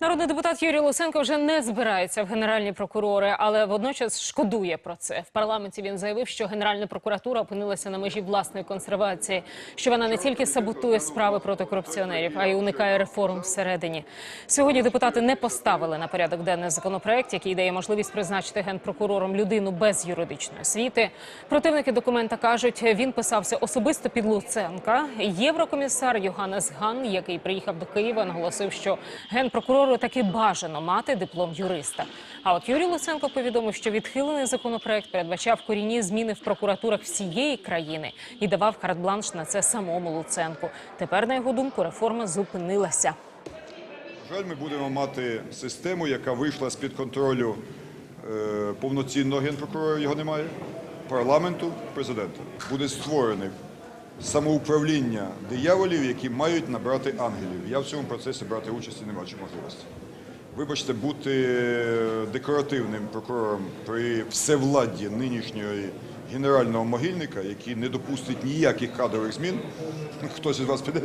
Народний депутат Юрій Луценко вже не збирається в генеральні прокурори, але водночас шкодує про це. В парламенті він заявив, що Генеральна прокуратура опинилася на межі власної консервації, що вона не тільки саботує справи проти корупціонерів, а й уникає реформ всередині. Сьогодні депутати не поставили на порядок денний законопроект, який дає можливість призначити генпрокурором людину без юридичної освіти. Противники документа кажуть, він писався особисто під Луценка. Єврокомісар Йоганнес Ган, який приїхав до Києва, наголосив, що генпрокурору таки бажано мати диплом юриста. А от Юрій Луценко повідомив, що відхилений законопроект передбачав корінні зміни в прокуратурах всієї країни і давав карт-бланш на це самому Луценку. Тепер, на його думку, реформа зупинилася. Жаль, ми будемо мати систему, яка вийшла з-під контролю е, повноцінного генпрокурора, його немає, парламенту, президента. Буде створене самоуправління дияволів, які мають набрати ангелів. Я в цьому процесі брати участі не бачу можливості. Вибачте, бути декоративним прокурором при всевладді нинішнього генерального могильника, який не допустить ніяких кадрових змін. Хтось із вас піде?